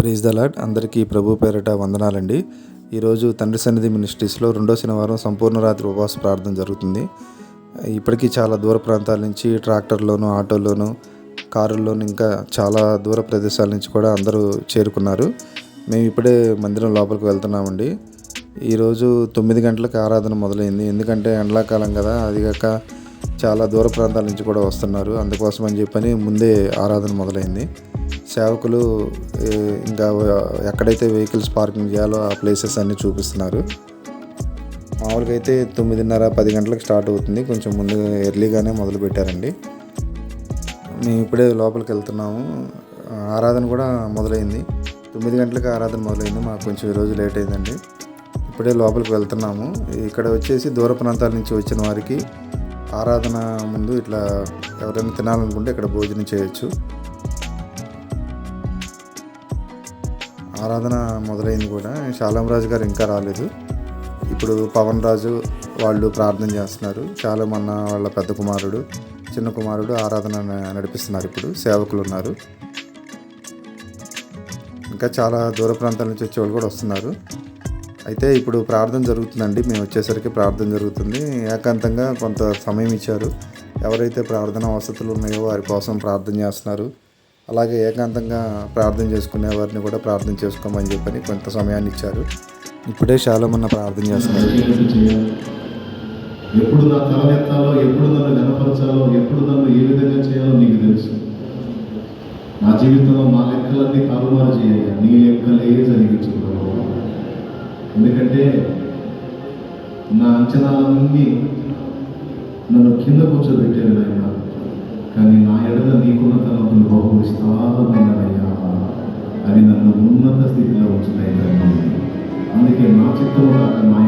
Praise the lord. అందరికీ ప్రభు పేరిట వందనాలండి. ఈరోజు తండ్రి సన్నిధి మినిస్ట్రీస్లో రెండో శనివారం సంపూర్ణ రాత్రి ఉపవాస ప్రార్థన జరుగుతుంది. ఇప్పటికీ చాలా దూర ప్రాంతాల నుంచి ట్రాక్టర్లోను ఆటోలోను కారుల్లోను ఇంకా చాలా దూర ప్రదేశాల నుంచి కూడా అందరూ చేరుకున్నారు. మేము ఇప్పుడే మందిరం లోపలికి వెళ్తున్నామండి. ఈరోజు తొమ్మిది గంటలకు ఆరాధన మొదలైంది. ఎందుకంటే ఎండాకాలం కదా అది కాక చాలా దూర ప్రాంతాల నుంచి కూడా వస్తున్నారు. అందుకోసం అని చెప్పని ముందే ఆరాధన మొదలైంది. సేవకులు ఇంకా ఎక్కడైతే వెహికల్స్ పార్కింగ్ చేయాలో ఆ ప్లేసెస్ అన్నీ చూపిస్తున్నారు. మామూలుగా అయితే తొమ్మిదిన్నర పది గంటలకు స్టార్ట్ అవుతుంది. కొంచెం ముందు ఎర్లీగానే మొదలు పెట్టారండి. మేము ఇప్పుడే లోపలికి వెళ్తున్నాము. ఆరాధన కూడా మొదలైంది. తొమ్మిది గంటలకు ఆరాధన మొదలైంది. మాకు కొంచెం ఈరోజు లేట్ అయిందండి. ఇప్పుడే లోపలికి వెళ్తున్నాము. ఇక్కడ వచ్చేసి దూర ప్రాంతాల నుంచి వచ్చిన వారికి ఆరాధన ముందు ఇట్లా ఎవరైనా తినాలనుకుంటే ఇక్కడ భోజనం చేయొచ్చు. ఆరాధన మొదలైంది కూడా. శాలం రాజు గారు ఇంకా రాలేదు. ఇప్పుడు పవన్ రాజు వాళ్ళు ప్రార్థన చేస్తున్నారు. చాలా మన వాళ్ళ పెద్ద కుమారుడు చిన్న కుమారుడు ఆరాధన నడిపిస్తున్నారు ఇప్పుడు. సేవకులు ఉన్నారు. ఇంకా చాలా దూర ప్రాంతాల నుంచి వచ్చే వాళ్ళు కూడా వస్తున్నారు. అయితే ఇప్పుడు ప్రార్థన జరుగుతుందండి. మేము వచ్చేసరికి ప్రార్థన జరుగుతుంది. ఏకాంతంగా కొంత సమయం ఇచ్చారు. ఎవరైతే ప్రార్థన వసతులు ఉన్నాయో వారి కోసం ప్రార్థన చేస్తున్నారు. అలాగే ఏకాంతంగా ప్రార్థన చేసుకునే వారిని కూడా ప్రార్థన చేసుకోమని చెప్పని కొంత సమయాన్ని ఇచ్చారు. ఇప్పుడే చాలా మంది ప్రార్థన చేస్తున్నారు. ఎప్పుడు నా తలనెత్తాలో ఎప్పుడు నన్ను గనపరచాలో ఎప్పుడు నన్ను ఏ విధంగా చేయాలో నీకు తెలుసు. నా జీవితంలో నా లెక్కలన్నీ తారుమారు చేయాలి. నీ లెక్కలే జరిగించుకోవాలి ఎందుకంటే నా అంచనాలన్నీ నన్ను కింద కూర్చోబెట్టాను నాయన. కానీ నా ఎడల నీకున్న తలపులు బహు విస్తారమైనవయ్యా అవి నన్ను ఉన్నత స్థితిలో ఉంచుతాయి అందుకే నా చిత్తంలో నా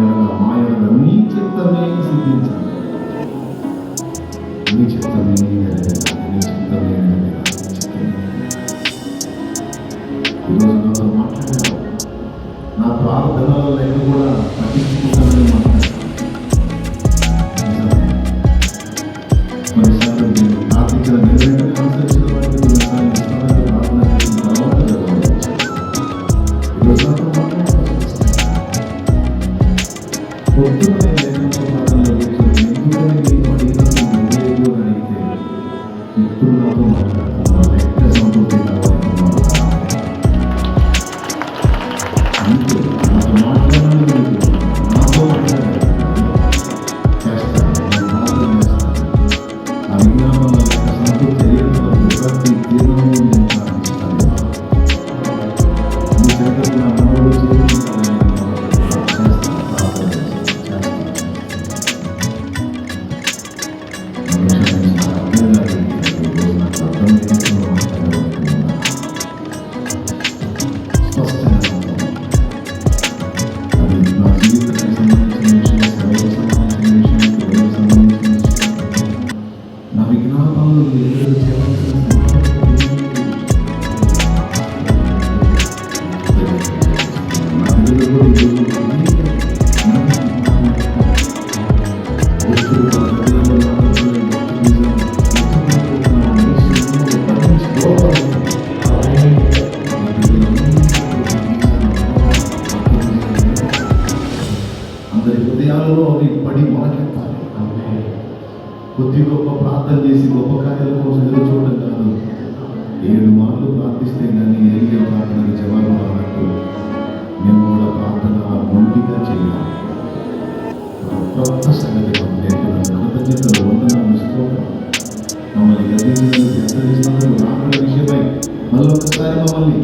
కొద్ది గొప్ప ప్రార్థన చేసి గొప్ప కార్యాల కోసం ఎదురు చూడడం కాదు. ఏడు మార్లు ప్రార్థిస్తే కానీ ఏలియా ప్రార్థనకు జవాబు రానట్టు మేము కూడా ప్రార్థన మొండిగా చేయాలి. కొత్త సంగతి కృతజ్ఞతలు వందనాలు స్తోత్రం మమ్మల్ని గర్వించినందుకు విషయమై మళ్ళొకసారి మమ్మల్ని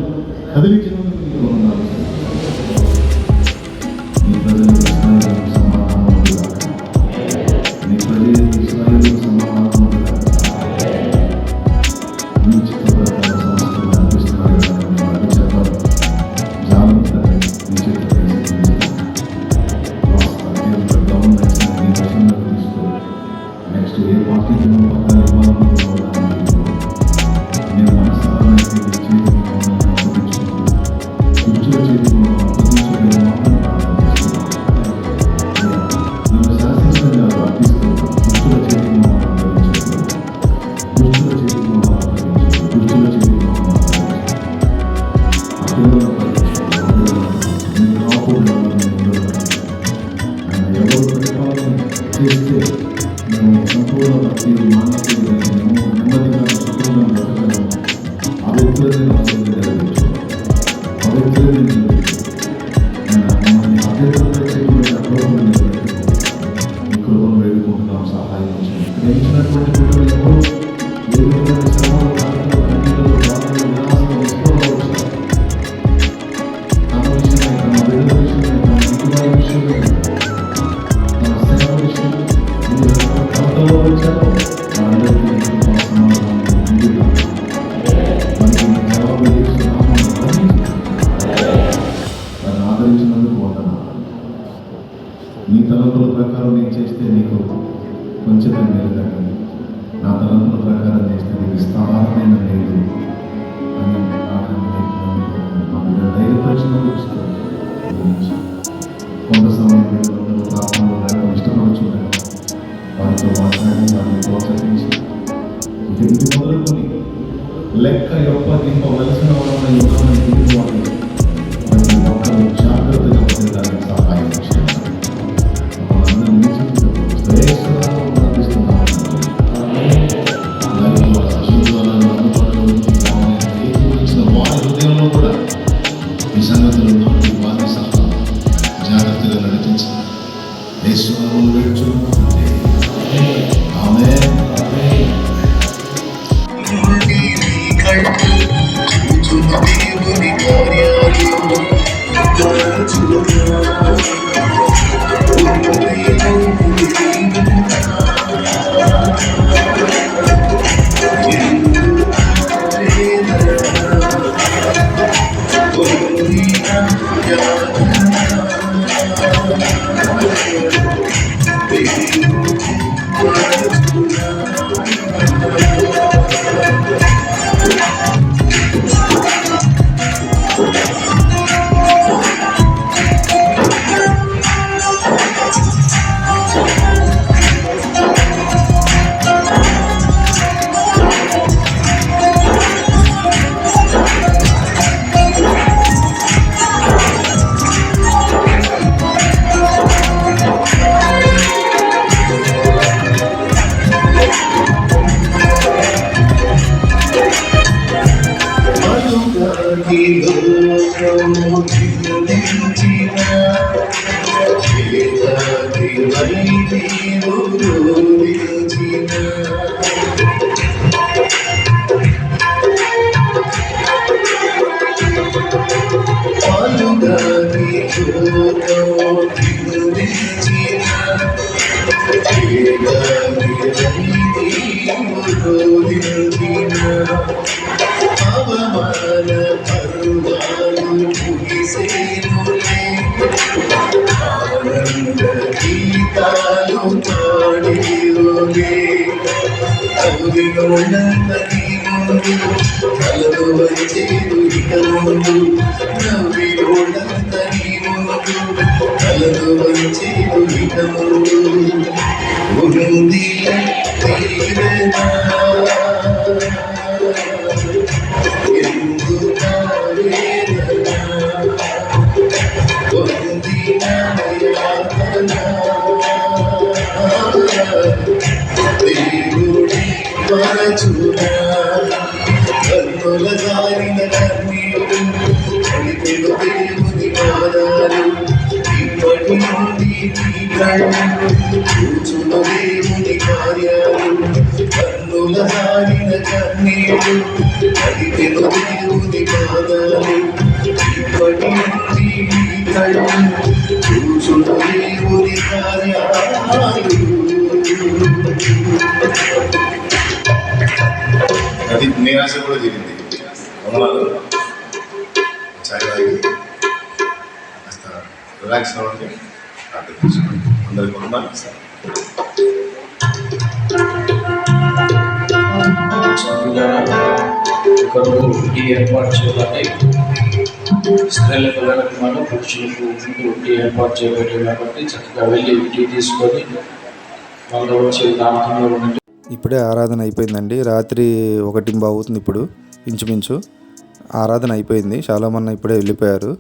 నీ తలంపుల ప్రకారం నేను చేస్తే నీకు కొంచెం మేలు తగ్గదు నా తలంపుల ప్రకారం చేస్తే నీకు విస్తారమైన మేలు అని ఆఖరి ధైర్యపరిచినందుకు కొంత సమయం బిడ్డలందరూ ప్రార్థనలో వెళ్ళడం ఇష్టపడుచుండగా వారితో మాట్లాడి వారిని ప్రోత్సహించి ఇక ఇది మొదలుకొని లెక్క యొక్క దింపవలసిన వాళ్ళ యుద్ధమైన అవమాన కవిలోనందని ముందు కలలు వచ్చేదు ఇక ముందు నవ్విలోనందని ముందు వచ్చేదు ఉంది తీరనా నీ దేవుని కార్యాలు కన్నుల దారిన కన్నీరు కడిపెడు దేవుని పాదాలు ఇప్పటి నుండి కళ్ళు దేవుని కార్యాలు అది నిరాశ కూడా జరిగింది వందనాలు కాస్త రిలాక్స్ అవ్వండి. అందరికి వందనాలు ఒకరు ఏర్పాటు చేయాలంటే స్త్రీల పిల్లలకు మనం పురుషులకు ముందు టీ ఏర్పాటు చేయబడి కాబట్టి చక్కగా వెళ్ళి ఇంటి తీసుకొని వాళ్ళు వచ్చే ప్రాంతంలో ఉన్నట్టు ఇప్పుడే ఆరాధన అయిపోయిందండి. రాత్రి ఒకటి అవుతుంది ఇప్పుడు ఇంచుమించు. ఆరాధన అయిపోయింది. చాలామంది ఇప్పుడే వెళ్ళిపోయారు.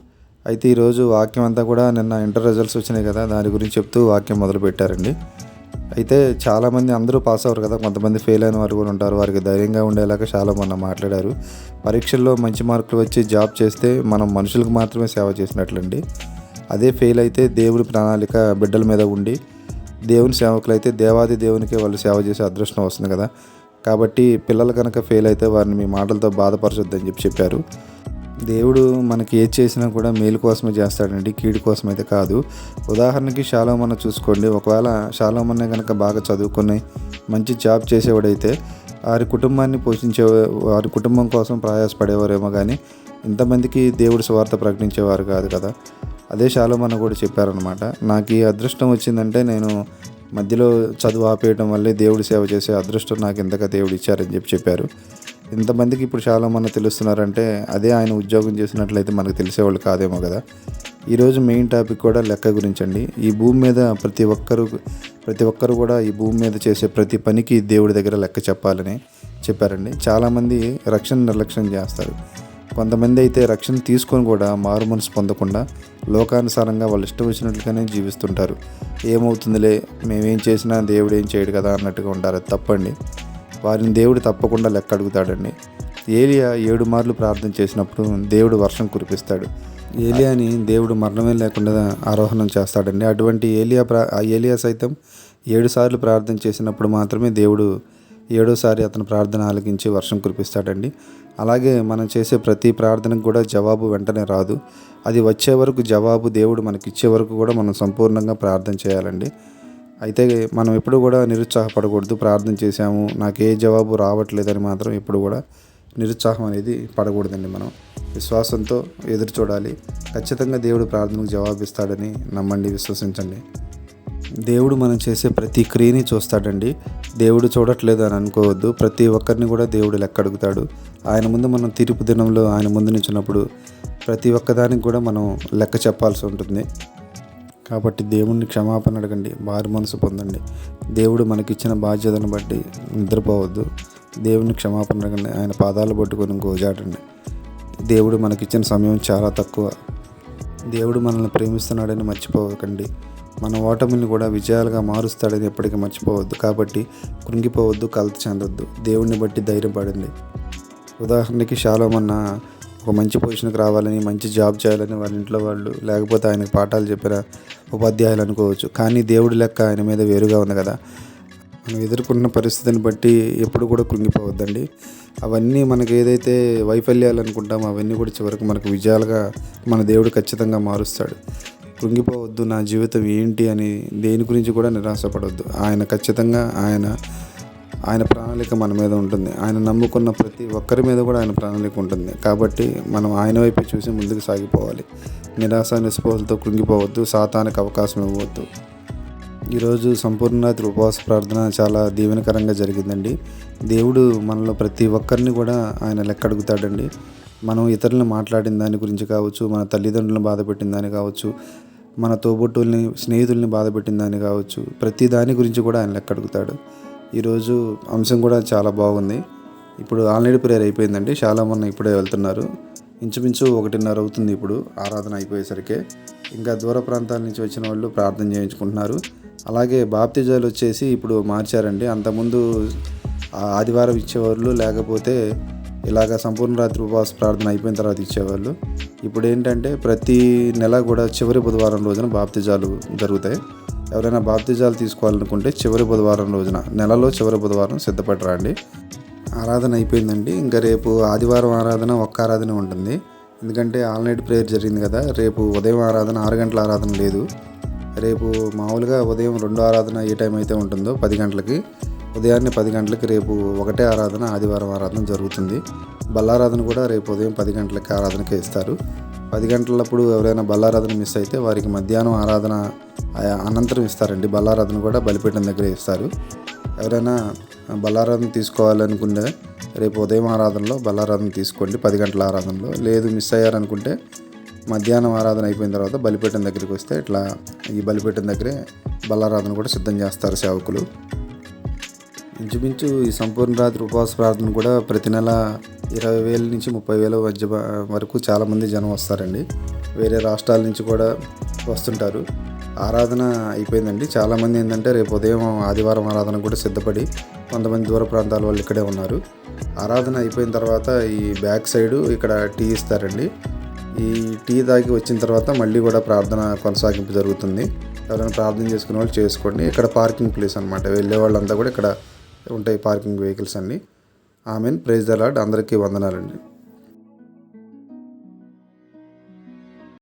అయితే ఈరోజు వాక్యం అంతా కూడా నిన్న ఇంటర్ రిజల్ట్స్ వచ్చినాయి కదా దాని గురించి చెప్తూ వాక్యం మొదలు పెట్టారండి. అయితే చాలామంది అందరూ పాస్ అవ్వరు కదా కొంతమంది ఫెయిల్ అయిన వారు కూడా ఉంటారు వారికి ధైర్యంగా ఉండేలాగా చాలా మొన్న మాట్లాడారు. పరీక్షల్లో మంచి మార్కులు వచ్చి జాబ్ చేస్తే మనం మనుషులకు మాత్రమే సేవ చేసినట్లండి. అదే ఫెయిల్ అయితే దేవుడి ప్రణాళిక బిడ్డల మీద ఉండి దేవుని సేవకులు అయితే దేవాది దేవునికి వాళ్ళు సేవ చేసే అదృష్టం వస్తుంది కదా. కాబట్టి పిల్లలు కనుక ఫెయిల్ అయితే వారిని మీ మాటలతో బాధపరచొద్దని చెప్పి చెప్పారు. దేవుడు మనకి ఏది చేసినా కూడా మేలు కోసమే చేస్తాడండి కీడు కోసం అయితే కాదు. ఉదాహరణకి షాలోమన్న చూసుకోండి. ఒకవేళ షాలోమన్నే కనుక బాగా చదువుకుని మంచి జాబ్ చేసేవాడైతే వారి కుటుంబాన్ని పోషించే వారి కుటుంబం కోసం ప్రయాసపడేవారేమో కానీ ఇంతమందికి దేవుడి స్వార్థ ప్రకటించేవారు కాదు కదా. అదే షాలోమన్న కూడా చెప్పారనమాట నాకు ఈ అదృష్టం వచ్చిందంటే నేను మధ్యలో చదువు ఆపేయడం వల్లే దేవుడి సేవ చేసే అదృష్టం నాకు ఇంతగా దేవుడు ఇచ్చారని చెప్పి చెప్పారు. ఇంతమందికి ఇప్పుడు చాలామంది తెలుస్తున్నారంటే అదే ఆయన ఉద్యోగం చేసినట్లయితే మనకు తెలిసేవాళ్ళు కాదేమో కదా. ఈరోజు మెయిన్ టాపిక్ కూడా లెక్క గురించి అండి ఈ భూమి మీద ప్రతి ఒక్కరు ప్రతి ఒక్కరు కూడా ఈ భూమి మీద చేసే ప్రతి పనికి దేవుడి దగ్గర లెక్క చెప్పాలని చెప్పారండి. చాలామంది రక్షణ నిర్లక్ష్యం చేస్తారు. కొంతమంది అయితే రక్షణ తీసుకొని కూడా మారు మనసు పొందకుండా లోకానుసారంగా వాళ్ళు ఇష్టం వచ్చినట్లుగానే జీవిస్తుంటారు. ఏమవుతుందిలే మేమేం చేసినా దేవుడు ఏం చేయడు కదా అన్నట్టుగా ఉంటారు. అది తప్పండి. వారిని దేవుడు తప్పకుండా లెక్క అడుగుతాడండి ఏలియా ఏడు మార్లు ప్రార్థన చేసినప్పుడు దేవుడు వర్షం కురిపిస్తాడు. ఏలియాని దేవుడు మరణమే లేకుండా ఆరోహణం చేస్తాడండి. అటువంటి ఏలియా ప్రా ఆ ఏలియా సైతం ఏడు సార్లు ప్రార్థన చేసినప్పుడు మాత్రమే దేవుడు ఏడోసారి అతని ప్రార్థన ఆలకించి వర్షం కురిపిస్తాడండి. అలాగే మనం చేసే ప్రతి ప్రార్థనకు కూడా జవాబు వెంటనే రాదు. అది వచ్చే వరకు జవాబు దేవుడు మనకి ఇచ్చే వరకు కూడా మనం సంపూర్ణంగా ప్రార్థన చేయాలండి. అయితే మనం ఎప్పుడు కూడా నిరుత్సాహపడకూడదు. ప్రార్థన చేశాము. నాకు ఏ జవాబు రావట్లేదని మాత్రం ఎప్పుడు కూడా నిరుత్సాహం అనేది పడకూడదండి మనం. విశ్వాసంతో ఎదురు చూడాలి. ఖచ్చితంగా దేవుడు ప్రార్థనకు జవాబిస్తాడని నమ్మండి విశ్వసించండి. దేవుడు మనం చేసే ప్రతి క్రియని చూస్తాడండి. దేవుడు చూడట్లేదు అని అనుకోవద్దు. ప్రతి ఒక్కరిని కూడా దేవుడు లెక్క అడుగుతాడు ఆయన ముందు మనం తీర్పు దినంలో ఆయన ముందు నించున్నప్పుడు ప్రతి ఒక్కదానికి కూడా మనం లెక్క చెప్పాల్సి ఉంటుంది. కాబట్టి దేవుణ్ణి క్షమాపణ అడగండి భారీ మనసు పొందండి. దేవుడు మనకిచ్చిన బాధ్యతను బట్టి నిద్రపోవద్దు. దేవుని క్షమాపణ అడగండి ఆయన పాదాలు పట్టుకొని గోజాడండి. దేవుడు మనకిచ్చిన సమయం చాలా తక్కువ. దేవుడు మనల్ని ప్రేమిస్తున్నాడని మర్చిపోకండి. మన ఓటమిని కూడా విజయాలుగా మారుస్తాడని ఎప్పటికీ మర్చిపోవద్దు. కాబట్టి కృంగిపోవద్దు కలత చెందొద్దు. దేవుడిని బట్టి ధైర్యపడండి. ఉదాహరణకి షాలోమన్న ఒక మంచి పొజిషన్కి రావాలని మంచి జాబ్ చేయాలని వాళ్ళ ఇంట్లో వాళ్ళు లేకపోతే ఆయనకు పాఠాలు చెప్పిన ఉపాధ్యాయులు అనుకోవచ్చు. కానీ దేవుడి లెక్క ఆయన మీద వేరుగా ఉంది కదా. మనం ఎదుర్కొన్న పరిస్థితిని బట్టి ఎప్పుడు కూడా కృంగిపోవద్దండి. అవన్నీ మనకి ఏదైతే వైఫల్యాలు అనుకుంటామో అవన్నీ కూడా చివరికి మనకు విజయాలుగా మన దేవుడు ఖచ్చితంగా మారుస్తాడు. కృంగిపోవద్దు నా జీవితం ఏంటి అని దేని గురించి కూడా నిరాశపడవద్దు ఆయన ఖచ్చితంగా ఆయన ఆయన ప్రణాళిక మన మీద ఉంటుంది. ఆయన నమ్ముకున్న ప్రతి ఒక్కరి మీద కూడా ఆయన ప్రణాళిక ఉంటుంది. కాబట్టి మనం ఆయన వైపు చూసి ముందుకు సాగిపోవాలి. నిరాశ నిస్పృహలతో కృంగిపోవద్దు. సాతానికి అవకాశం ఇవ్వద్దు ఈరోజు సంపూర్ణ రాత్రి ఉపవాస ప్రార్థన చాలా దీవెనకరంగా జరిగిందండి. దేవుడు మనలో ప్రతి ఒక్కరిని కూడా ఆయన లెక్క అడుగుతాడండి మనం ఇతరులను మాట్లాడిన దాని గురించి కావచ్చు మన తల్లిదండ్రులను బాధపెట్టిన దాని కావచ్చు మన తోబుట్టుల్ని స్నేహితుల్ని బాధపెట్టిన దాన్ని కావచ్చు ప్రతి దాని గురించి కూడా ఆయన లెక్క అడుగుతాడు ఈరోజు అంశం కూడా చాలా బాగుంది. ఇప్పుడు ఆల్రెడీ ప్రేయర్ అయిపోయిందండి. చాలా మంది ఇప్పుడే వెళ్తున్నారు. ఇంచుమించు ఒకటిన్నర అవుతుంది ఇప్పుడు ఆరాధన అయిపోయేసరికి. ఇంకా దూర ప్రాంతాల నుంచి వచ్చిన వాళ్ళు ప్రార్థన చేయించుకుంటున్నారు. అలాగే బాప్తిజాలు వచ్చేసి ఇప్పుడు మార్చారండి. అంతకుముందు ఆదివారం ఇచ్చేవాళ్ళు లేకపోతే ఇలాగ సంపూర్ణ రాత్రి ఉపవాస ప్రార్థన అయిపోయిన తర్వాత ఇచ్చేవాళ్ళు. ఇప్పుడు ఏంటంటే ప్రతి నెల కూడా చివరి బుధవారం రోజున బాప్తిజాలు జరుగుతాయి. ఎవరైనా బాప్తిజాలు తీసుకోవాలనుకుంటే చివరి బుధవారం రోజున నెలలో చివరి బుధవారం సిద్ధపడి రండి. ఆరాధన అయిపోయిందండి. ఇంకా రేపు ఆదివారం ఆరాధన ఒక్క ఆరాధన ఉంటుంది. ఎందుకంటే ఆల్ నైట్ ప్రేయర్ జరిగింది కదా. రేపు ఉదయం ఆరాధన ఆరు గంటల ఆరాధన లేదు. రేపు మామూలుగా ఉదయం రెండో ఆరాధన ఏ టైం అయితే ఉంటుందో పది గంటలకి ఉదయాన్నే పది గంటలకి రేపు ఒకటే ఆరాధన ఆదివారం ఆరాధన జరుగుతుంది. బల్లారాధన కూడా రేపు ఉదయం పది గంటలకి ఆరాధనకి ఇస్తారు. పది గంటలప్పుడు ఎవరైనా బల్లారాధన మిస్ అయితే వారికి మధ్యాహ్నం ఆరాధన అనంతరం ఇస్తారండి. బల్లారాధన కూడా బలిపీఠం దగ్గర ఇస్తారు. ఎవరైనా బల్లారాధన తీసుకోవాలనుకుంటే రేపు ఉదయం ఆరాధనలో బల్లారాధన తీసుకోండి. పది గంటల ఆరాధనలో. లేదు మిస్ అయ్యారనుకుంటే మధ్యాహ్నం ఆరాధన అయిపోయిన తర్వాత బలిపీఠం దగ్గరికి వస్తే ఇట్లా ఈ బలిపీఠం దగ్గరే బల్లారాధన కూడా సిద్ధం చేస్తారు సేవకులు. ఇంచుమించు ఈ సంపూర్ణ రాత్రి ఉపవాస ప్రార్థన కూడా ప్రతి నెల ఇరవై వేల నుంచి ముప్పై వేల మధ్య వరకు చాలామంది జనం వస్తారండి. వేరే రాష్ట్రాల నుంచి కూడా వస్తుంటారు. ఆరాధన అయిపోయిందండి. చాలామంది ఏంటంటే రేపు ఉదయం ఆదివారం ఆరాధన కూడా సిద్ధపడి కొంతమంది దూర ప్రాంతాల వాళ్ళు ఇక్కడే ఉన్నారు. ఆరాధన అయిపోయిన తర్వాత ఈ బ్యాక్ సైడ్ ఇక్కడ టీ ఇస్తారండి. ఈ టీ తాగి వచ్చిన తర్వాత మళ్ళీ కూడా ప్రార్థన కొనసాగింపు జరుగుతుంది. ఎవరైనా ప్రార్థన చేసుకునే వాళ్ళు చేసుకోండి. ఇక్కడ పార్కింగ్ ప్లేస్ అనమాట వెళ్ళే వాళ్ళంతా కూడా ఇక్కడ ఉంటాయి పార్కింగ్ వెహికల్స్ అన్నీ. ఆమెన్. ప్రైజ్ ద లాడ్ అందరికీ వందనాలండి.